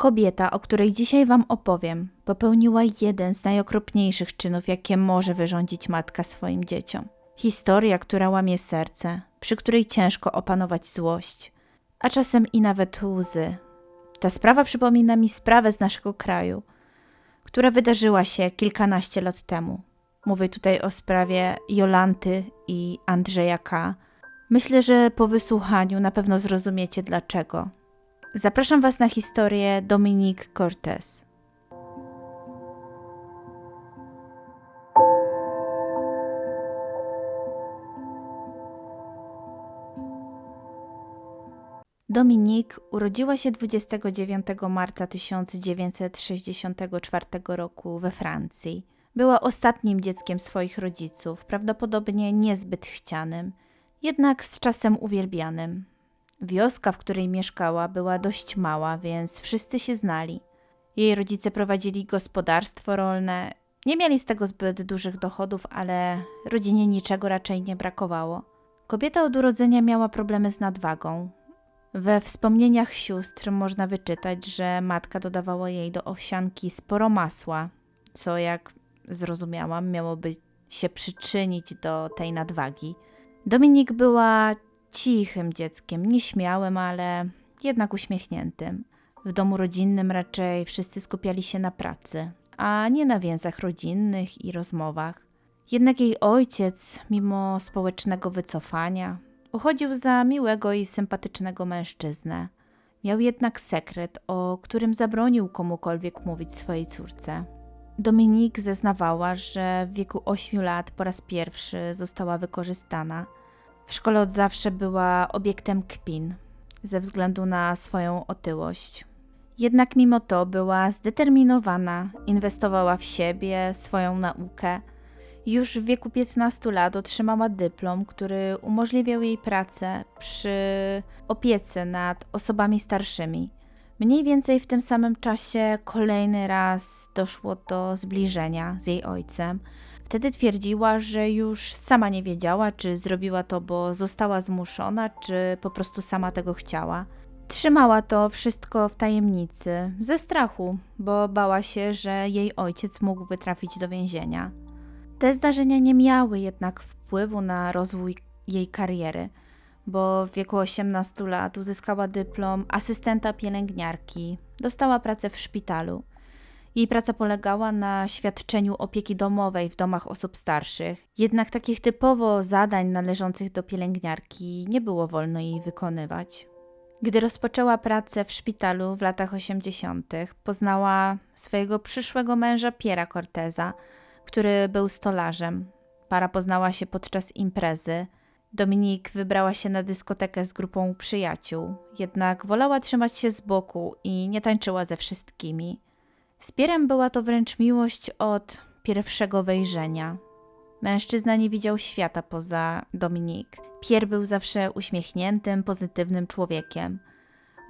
Kobieta, o której dzisiaj Wam opowiem, popełniła jeden z najokropniejszych czynów, jakie może wyrządzić matka swoim dzieciom. Historia, która łamie serce, przy której ciężko opanować złość, a czasem i nawet łzy. Ta sprawa przypomina mi sprawę z naszego kraju, która wydarzyła się kilkanaście lat temu. Mówię tutaj o sprawie Jolanty i Andrzeja K. Myślę, że po wysłuchaniu na pewno zrozumiecie dlaczego. Zapraszam Was na historię Dominique Cortez. Dominique urodziła się 29 marca 1964 roku we Francji. Była ostatnim dzieckiem swoich rodziców, prawdopodobnie niezbyt chcianym, jednak z czasem uwielbianym. Wioska, w której mieszkała, była dość mała, więc wszyscy się znali. Jej rodzice prowadzili gospodarstwo rolne. Nie mieli z tego zbyt dużych dochodów, ale rodzinie niczego raczej nie brakowało. Kobieta od urodzenia miała problemy z nadwagą. We wspomnieniach sióstr można wyczytać, że matka dodawała jej do owsianki sporo masła, co jak zrozumiałam, miałoby się przyczynić do tej nadwagi. Dominik była cichym dzieckiem, nieśmiałym, ale jednak uśmiechniętym. W domu rodzinnym raczej wszyscy skupiali się na pracy, a nie na więzach rodzinnych i rozmowach. Jednak jej ojciec, mimo społecznego wycofania, uchodził za miłego i sympatycznego mężczyznę. Miał jednak sekret, o którym zabronił komukolwiek mówić swojej córce. Dominik zeznawała, że w wieku 8 lat po raz pierwszy została wykorzystana. W szkole od zawsze była obiektem kpin ze względu na swoją otyłość. Jednak mimo to była zdeterminowana, inwestowała w siebie, swoją naukę. Już w wieku 15 lat otrzymała dyplom, który umożliwiał jej pracę przy opiece nad osobami starszymi. Mniej więcej w tym samym czasie kolejny raz doszło do zbliżenia z jej ojcem. Wtedy twierdziła, że już sama nie wiedziała, czy zrobiła to, bo została zmuszona, czy po prostu sama tego chciała. Trzymała to wszystko w tajemnicy, ze strachu, bo bała się, że jej ojciec mógłby trafić do więzienia. Te zdarzenia nie miały jednak wpływu na rozwój jej kariery bo w wieku 18 lat uzyskała dyplom asystenta pielęgniarki. Dostała pracę w szpitalu. Jej praca polegała na świadczeniu opieki domowej w domach osób starszych, jednak takich typowo zadań należących do pielęgniarki nie było wolno jej wykonywać. Gdy rozpoczęła pracę w szpitalu w latach 80., poznała swojego przyszłego męża Piera Corteza, który był stolarzem. Para poznała się podczas imprezy. Dominik wybrała się na dyskotekę z grupą przyjaciół, jednak wolała trzymać się z boku i nie tańczyła ze wszystkimi. Z Pierem była to wręcz miłość od pierwszego wejrzenia. Mężczyzna nie widział świata poza Dominik. Pier był zawsze uśmiechniętym, pozytywnym człowiekiem.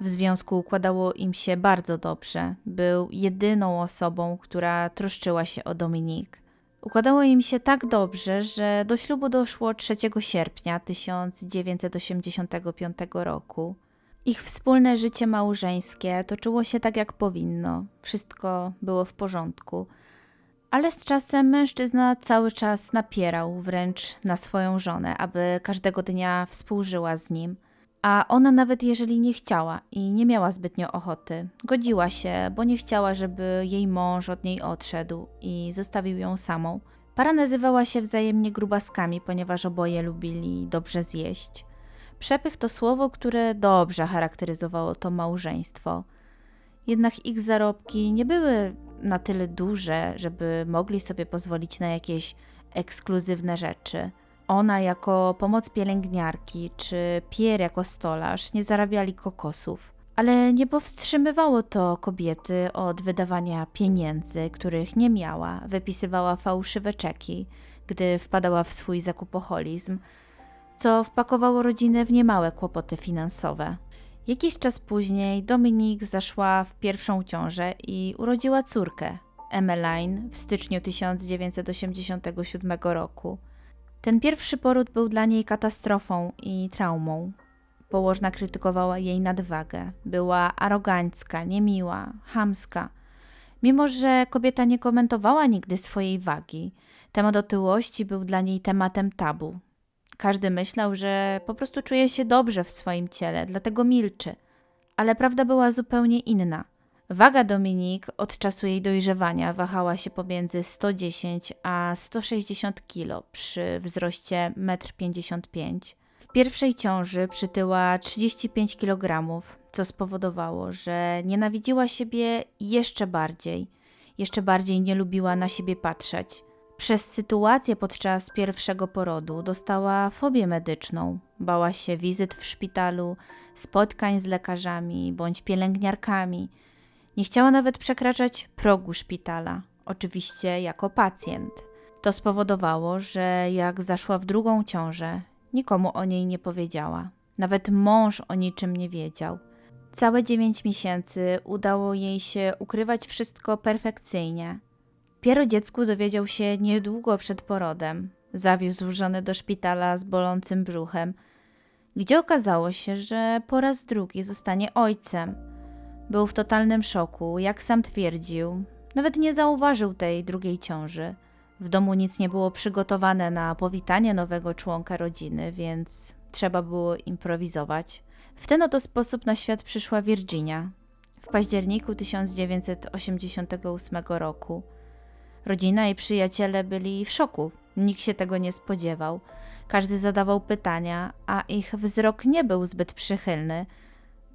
W związku układało im się bardzo dobrze. Był jedyną osobą, która troszczyła się o Dominik. Układało im się tak dobrze, że do ślubu doszło 3 sierpnia 1985 roku. Ich wspólne życie małżeńskie toczyło się tak jak powinno, wszystko było w porządku, ale z czasem mężczyzna cały czas napierał wręcz na swoją żonę, aby każdego dnia współżyła z nim. A ona nawet jeżeli nie chciała i nie miała zbytnio ochoty, godziła się, bo nie chciała, żeby jej mąż od niej odszedł i zostawił ją samą. Para nazywała się wzajemnie grubaskami, ponieważ oboje lubili dobrze zjeść. Przepych to słowo, które dobrze charakteryzowało to małżeństwo. Jednak ich zarobki nie były na tyle duże, żeby mogli sobie pozwolić na jakieś ekskluzywne rzeczy. Ona jako pomoc pielęgniarki czy Pierre jako stolarz nie zarabiali kokosów. Ale nie powstrzymywało to kobiety od wydawania pieniędzy, których nie miała. Wypisywała fałszywe czeki, gdy wpadała w swój zakupoholizm, co wpakowało rodzinę w niemałe kłopoty finansowe. Jakiś czas później Dominik zaszła w pierwszą ciążę i urodziła córkę, Emmeline, w styczniu 1987 roku. Ten pierwszy poród był dla niej katastrofą i traumą. Położna krytykowała jej nadwagę. Była arogancka, niemiła, chamska. Mimo, że kobieta nie komentowała nigdy swojej wagi, temat otyłości był dla niej tematem tabu. Każdy myślał, że po prostu czuje się dobrze w swoim ciele, dlatego milczy. Ale prawda była zupełnie inna. Waga Dominik od czasu jej dojrzewania wahała się pomiędzy 110 a 160 kg przy wzroście 1,55 m. W pierwszej ciąży przytyła 35 kg, co spowodowało, że nienawidziła siebie jeszcze bardziej. Jeszcze bardziej nie lubiła na siebie patrzeć. Przez sytuację podczas pierwszego porodu dostała fobię medyczną. Bała się wizyt w szpitalu, spotkań z lekarzami bądź pielęgniarkami. Nie chciała nawet przekraczać progu szpitala, oczywiście jako pacjent. To spowodowało, że jak zaszła w drugą ciążę, nikomu o niej nie powiedziała. Nawet mąż o niczym nie wiedział. Całe dziewięć miesięcy udało jej się ukrywać wszystko perfekcyjnie. Piero dziecku dowiedział się niedługo przed porodem. Zawiózł żonę do szpitala z bolącym brzuchem, gdzie okazało się, że po raz drugi zostanie ojcem. Był w totalnym szoku, jak sam twierdził. Nawet nie zauważył tej drugiej ciąży. W domu nic nie było przygotowane na powitanie nowego członka rodziny, więc trzeba było improwizować. W ten oto sposób na świat przyszła Virginia w październiku 1988 roku. Rodzina i przyjaciele byli w szoku. Nikt się tego nie spodziewał. Każdy zadawał pytania, a ich wzrok nie był zbyt przychylny,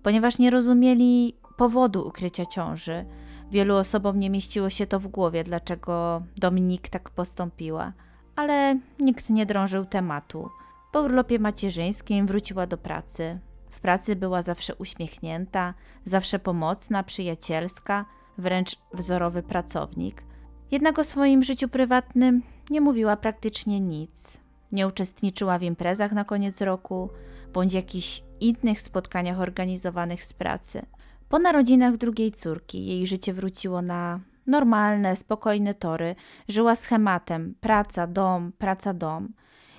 ponieważ nie rozumieli powodu ukrycia ciąży. Wielu osobom nie mieściło się to w głowie, dlaczego Dominik tak postąpiła, ale nikt nie drążył tematu. Po urlopie macierzyńskim wróciła do pracy. W pracy była zawsze uśmiechnięta, zawsze pomocna, przyjacielska, wręcz wzorowy pracownik. Jednak o swoim życiu prywatnym nie mówiła praktycznie nic. Nie uczestniczyła w imprezach na koniec roku bądź jakichś innych spotkaniach organizowanych z pracy. Po narodzinach drugiej córki jej życie wróciło na normalne, spokojne tory. Żyła schematem praca, dom, praca, dom.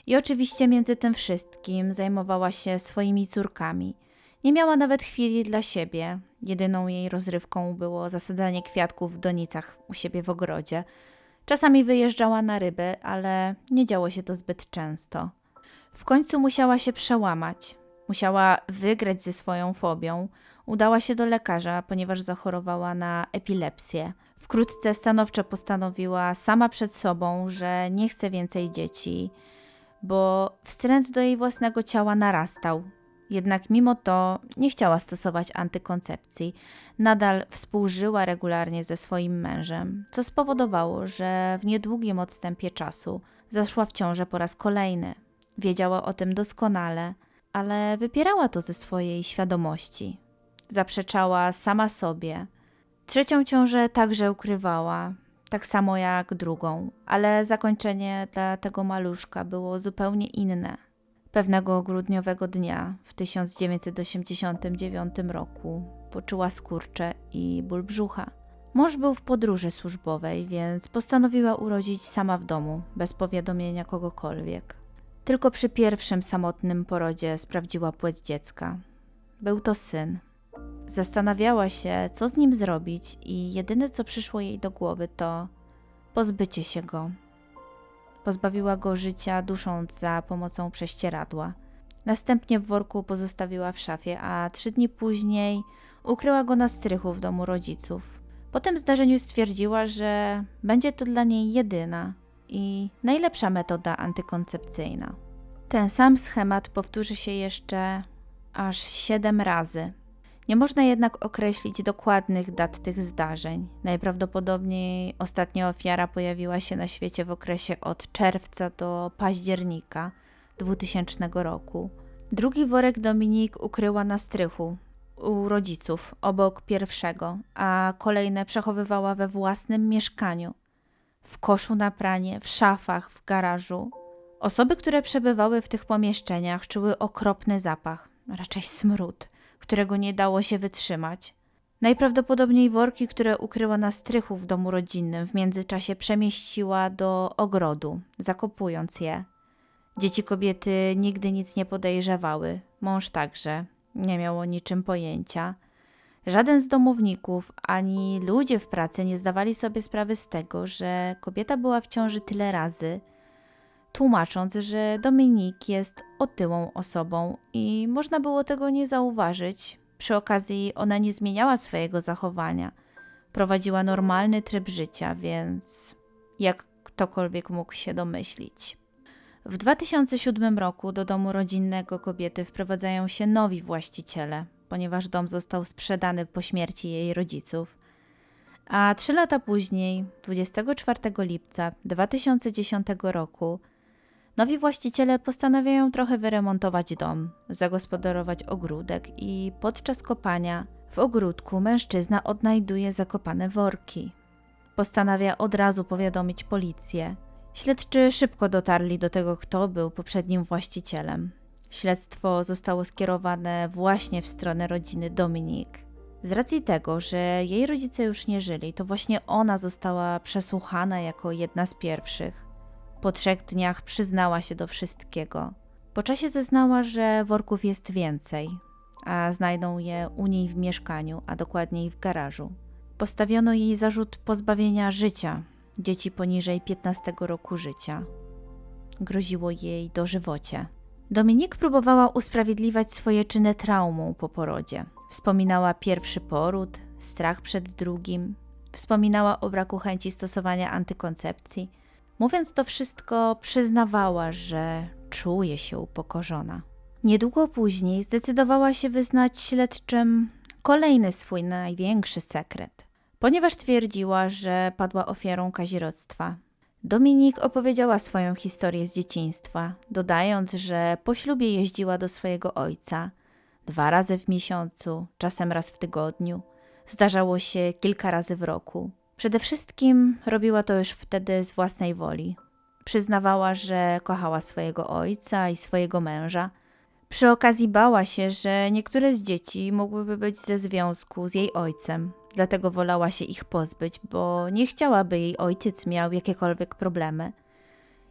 I oczywiście między tym wszystkim zajmowała się swoimi córkami. Nie miała nawet chwili dla siebie. Jedyną jej rozrywką było zasadzanie kwiatków w donicach u siebie w ogrodzie. Czasami wyjeżdżała na ryby, ale nie działo się to zbyt często. W końcu musiała się przełamać. Musiała wygrać ze swoją fobią. Udała się do lekarza, ponieważ zachorowała na epilepsję. Wkrótce stanowczo postanowiła sama przed sobą, że nie chce więcej dzieci, bo wstręt do jej własnego ciała narastał. Jednak mimo to nie chciała stosować antykoncepcji. Nadal współżyła regularnie ze swoim mężem, co spowodowało, że w niedługim odstępie czasu zaszła w ciążę po raz kolejny. Wiedziała o tym doskonale, ale wypierała to ze swojej świadomości. Zaprzeczała sama sobie. Trzecią ciążę także ukrywała, tak samo jak drugą, ale zakończenie dla tego maluszka było zupełnie inne. Pewnego grudniowego dnia w 1989 roku poczuła skurcze i ból brzucha. Mąż był w podróży służbowej, więc postanowiła urodzić sama w domu, bez powiadomienia kogokolwiek. Tylko przy pierwszym samotnym porodzie sprawdziła płeć dziecka. Był to syn. Zastanawiała się, co z nim zrobić, i jedyne co przyszło jej do głowy to pozbycie się go. Pozbawiła go życia, dusząc za pomocą prześcieradła. Następnie w worku pozostawiła w szafie, a trzy dni później ukryła go na strychu w domu rodziców. Po tym zdarzeniu stwierdziła, że będzie to dla niej jedyna i najlepsza metoda antykoncepcyjna. Ten sam schemat powtórzy się jeszcze aż siedem razy. Nie można jednak określić dokładnych dat tych zdarzeń. Najprawdopodobniej ostatnia ofiara pojawiła się na świecie w okresie od czerwca do października 2000 roku. Drugi worek Dominik ukryła na strychu u rodziców obok pierwszego, a kolejne przechowywała we własnym mieszkaniu. W koszu na pranie, w szafach, w garażu. Osoby, które przebywały w tych pomieszczeniach, czuły okropny zapach, raczej smród którego nie dało się wytrzymać. Najprawdopodobniej worki, które ukryła na strychu w domu rodzinnym, w międzyczasie przemieściła do ogrodu, zakopując je. Dzieci kobiety nigdy nic nie podejrzewały, mąż także nie miał o niczym pojęcia. Żaden z domowników ani ludzie w pracy nie zdawali sobie sprawy z tego, że kobieta była w ciąży tyle razy, tłumacząc, że Dominik jest otyłą osobą i można było tego nie zauważyć. Przy okazji ona nie zmieniała swojego zachowania. Prowadziła normalny tryb życia, więc jak ktokolwiek mógł się domyślić. W 2007 roku do domu rodzinnego kobiety wprowadzają się nowi właściciele, ponieważ dom został sprzedany po śmierci jej rodziców. A trzy lata później, 24 lipca 2010 roku, nowi właściciele postanawiają trochę wyremontować dom, zagospodarować ogródek i podczas kopania w ogródku mężczyzna odnajduje zakopane worki. Postanawia od razu powiadomić policję. Śledczy szybko dotarli do tego, kto był poprzednim właścicielem. Śledztwo zostało skierowane właśnie w stronę rodziny Dominik. Z racji tego, że jej rodzice już nie żyli, to właśnie ona została przesłuchana jako jedna z pierwszych. Po trzech dniach przyznała się do wszystkiego. Po czasie zeznała, że worków jest więcej, a znajdą je u niej w mieszkaniu, a dokładniej w garażu. Postawiono jej zarzut pozbawienia życia dzieci poniżej 15 roku życia. Groziło jej dożywocie. Dominik próbowała usprawiedliwiać swoje czyny traumą po porodzie. Wspominała pierwszy poród, strach przed drugim, wspominała o braku chęci stosowania antykoncepcji. Mówiąc to wszystko, przyznawała, że czuje się upokorzona. Niedługo później zdecydowała się wyznać śledczym kolejny swój największy sekret, ponieważ twierdziła, że padła ofiarą kazirodztwa. Dominik opowiedziała swoją historię z dzieciństwa, dodając, że po ślubie jeździła do swojego ojca dwa razy w miesiącu, czasem raz w tygodniu. Zdarzało się kilka razy w roku. Przede wszystkim robiła to już wtedy z własnej woli. Przyznawała, że kochała swojego ojca i swojego męża. Przy okazji bała się, że niektóre z dzieci mogłyby być ze związku z jej ojcem, dlatego wolała się ich pozbyć, bo nie chciałaby jej ojciec miał jakiekolwiek problemy.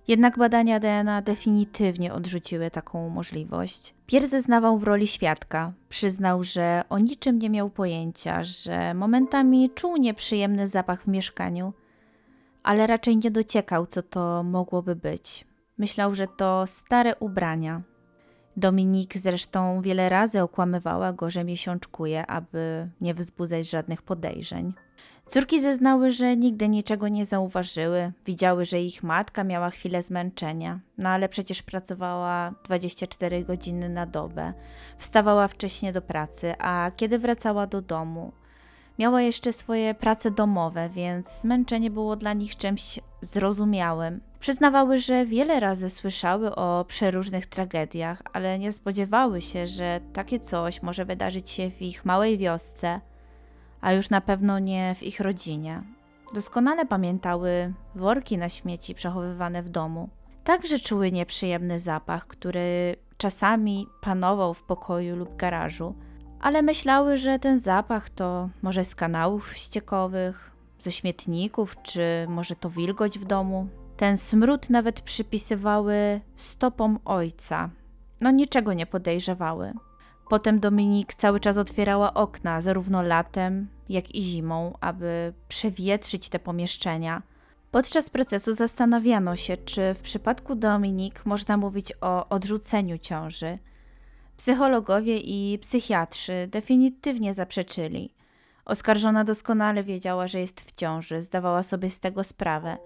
Jednak badania DNA definitywnie odrzuciły taką możliwość. Pierre zeznawał w roli świadka. Przyznał, że o niczym nie miał pojęcia, że momentami czuł nieprzyjemny zapach w mieszkaniu, ale raczej nie dociekał, co to mogłoby być. Myślał, że to stare ubrania, Dominik zresztą wiele razy okłamywała go, że miesiączkuje, aby nie wzbudzać żadnych podejrzeń. Córki zeznały, że nigdy niczego nie zauważyły, widziały, że ich matka miała chwilę zmęczenia, no ale przecież pracowała 24 godziny na dobę, wstawała wcześnie do pracy, a kiedy wracała do domu, miała jeszcze swoje prace domowe, więc zmęczenie było dla nich czymś zrozumiałym. Przyznawały, że wiele razy słyszały o przeróżnych tragediach, ale nie spodziewały się, że takie coś może wydarzyć się w ich małej wiosce, a już na pewno nie w ich rodzinie. Doskonale pamiętały worki na śmieci przechowywane w domu. Także czuły nieprzyjemny zapach, który czasami panował w pokoju lub garażu, ale myślały, że ten zapach to może z kanałów ściekowych, ze śmietników, czy może to wilgoć w domu. Ten smród nawet przypisywały stopom ojca. No niczego nie podejrzewały. Potem Dominik cały czas otwierała okna, zarówno latem, jak i zimą, aby przewietrzyć te pomieszczenia. Podczas procesu zastanawiano się, czy w przypadku Dominik można mówić o odrzuceniu ciąży. Psychologowie i psychiatrzy definitywnie zaprzeczyli. Oskarżona doskonale wiedziała, że jest w ciąży, zdawała sobie z tego sprawę.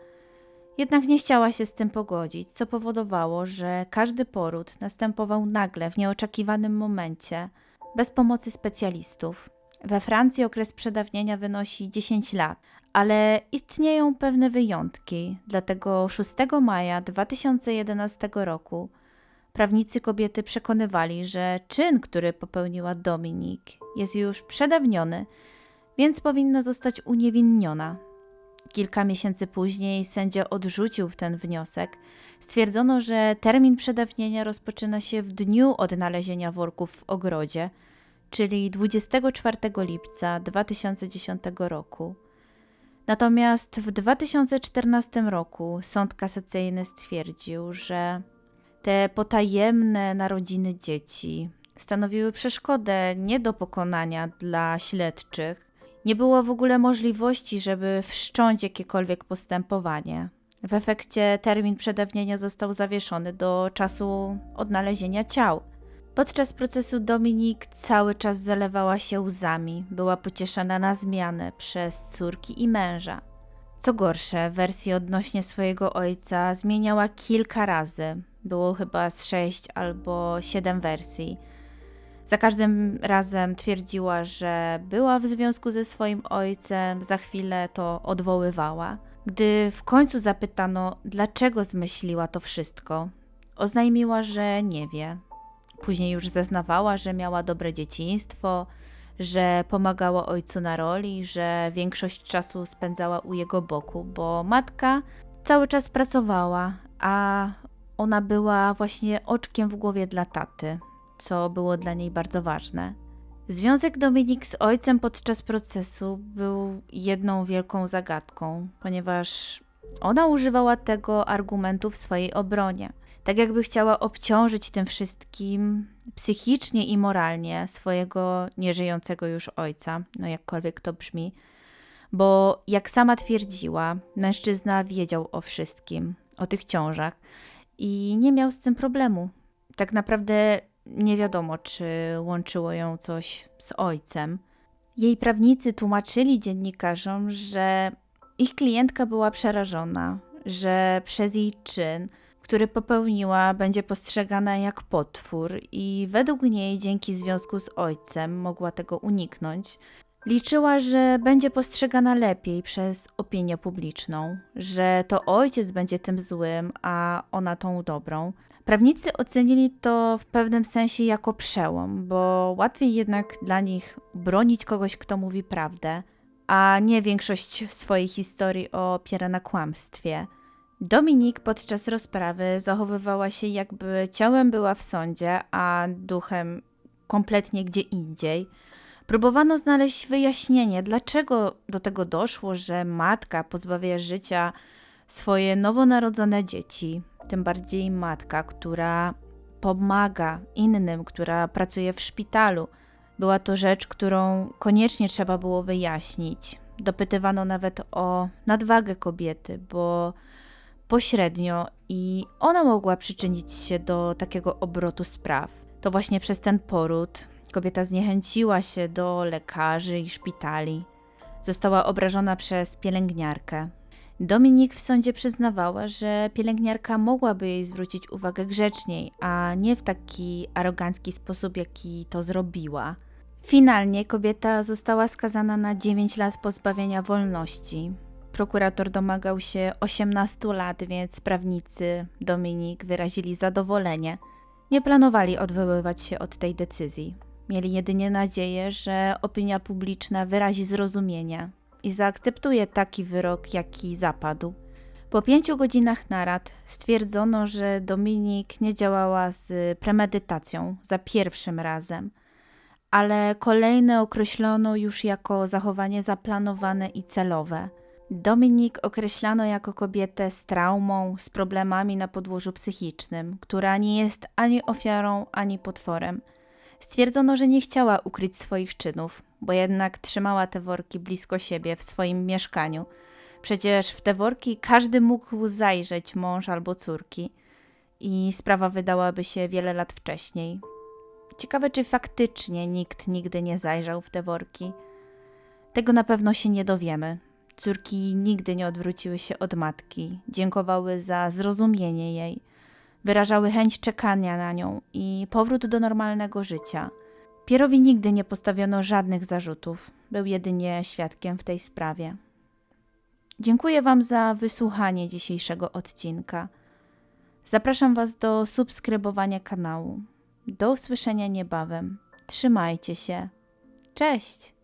Jednak nie chciała się z tym pogodzić, co powodowało, że każdy poród następował nagle, w nieoczekiwanym momencie, bez pomocy specjalistów. We Francji okres przedawnienia wynosi 10 lat, ale istnieją pewne wyjątki, dlatego 6 maja 2011 roku prawnicy kobiety przekonywali, że czyn, który popełniła Dominik, jest już przedawniony więc powinna zostać uniewinniona. Kilka miesięcy później sędzia odrzucił ten wniosek. Stwierdzono, że termin przedawnienia rozpoczyna się w dniu odnalezienia worków w ogrodzie, czyli 24 lipca 2010 roku. Natomiast w 2014 roku sąd kasacyjny stwierdził, że Te potajemne narodziny dzieci stanowiły przeszkodę nie do pokonania dla śledczych. Nie było w ogóle możliwości, żeby wszcząć jakiekolwiek postępowanie. W efekcie termin przedawnienia został zawieszony do czasu odnalezienia ciał. Podczas procesu Dominik cały czas zalewała się łzami, była pocieszana na zmianę przez córki i męża. Co gorsze, wersję odnośnie swojego ojca zmieniała kilka razy. Było chyba z sześć albo siedem wersji. Za każdym razem twierdziła, że była w związku ze swoim ojcem, za chwilę to odwoływała. Gdy w końcu zapytano, dlaczego zmyśliła to wszystko, oznajmiła, że nie wie. Później już zeznawała, że miała dobre dzieciństwo, że pomagała ojcu na roli, że większość czasu spędzała u jego boku, bo matka cały czas pracowała, a ona była właśnie oczkiem w głowie dla taty, co było dla niej bardzo ważne. Związek Dominik z ojcem podczas procesu był jedną wielką zagadką, ponieważ ona używała tego argumentu w swojej obronie. Tak jakby chciała obciążyć tym wszystkim psychicznie i moralnie swojego nieżyjącego już ojca, no jakkolwiek to brzmi, bo jak sama twierdziła, mężczyzna wiedział o wszystkim, o tych ciążach i nie miał z tym problemu. Tak naprawdę nie wiadomo, czy łączyło ją coś z ojcem. Jej prawnicy tłumaczyli dziennikarzom, że ich klientka była przerażona, że przez jej czyn, który popełniła, będzie postrzegana jak potwór i według niej dzięki związku z ojcem mogła tego uniknąć. Liczyła, że będzie postrzegana lepiej przez opinię publiczną, że to ojciec będzie tym złym, a ona tą dobrą. Prawnicy ocenili to w pewnym sensie jako przełom, bo łatwiej jednak dla nich bronić kogoś, kto mówi prawdę, a nie większość swojej historii opiera na kłamstwie. Dominik podczas rozprawy zachowywała się jakby ciałem była w sądzie, a duchem kompletnie gdzie indziej. Próbowano znaleźć wyjaśnienie, dlaczego do tego doszło, że matka pozbawia życia swoje nowonarodzone dzieci, tym bardziej matka, która pomaga innym, która pracuje w szpitalu. Była to rzecz, którą koniecznie trzeba było wyjaśnić. Dopytywano nawet o nadwagę kobiety, bo pośrednio i ona mogła przyczynić się do takiego obrotu spraw. To właśnie przez ten poród kobieta zniechęciła się do lekarzy i szpitali. Została obrażona przez pielęgniarkę. Dominik w sądzie przyznawała, że pielęgniarka mogłaby jej zwrócić uwagę grzeczniej, a nie w taki arogancki sposób, jaki to zrobiła. Finalnie kobieta została skazana na 9 lat pozbawienia wolności. Prokurator domagał się 18 lat, więc prawnicy Dominik wyrazili zadowolenie. Nie planowali odwoływać się od tej decyzji. Mieli jedynie nadzieję, że opinia publiczna wyrazi zrozumienie i zaakceptuje taki wyrok, jaki zapadł. Po pięciu godzinach narad stwierdzono, że Dominik nie działała z premedytacją za pierwszym razem, ale kolejne określono już jako zachowanie zaplanowane i celowe. Dominik określano jako kobietę z traumą, z problemami na podłożu psychicznym, która nie jest ani ofiarą, ani potworem. Stwierdzono, że nie chciała ukryć swoich czynów, bo jednak trzymała te worki blisko siebie w swoim mieszkaniu. Przecież w te worki każdy mógł zajrzeć mąż albo córki i sprawa wydałaby się wiele lat wcześniej. Ciekawe, czy faktycznie nikt nigdy nie zajrzał w te worki. Tego na pewno się nie dowiemy. Córki nigdy nie odwróciły się od matki, dziękowały za zrozumienie jej, wyrażały chęć czekania na nią i powrót do normalnego życia. Pierowi nigdy nie postawiono żadnych zarzutów, był jedynie świadkiem w tej sprawie. Dziękuję Wam za wysłuchanie dzisiejszego odcinka. Zapraszam Was do subskrybowania kanału. Do usłyszenia niebawem. Trzymajcie się. Cześć!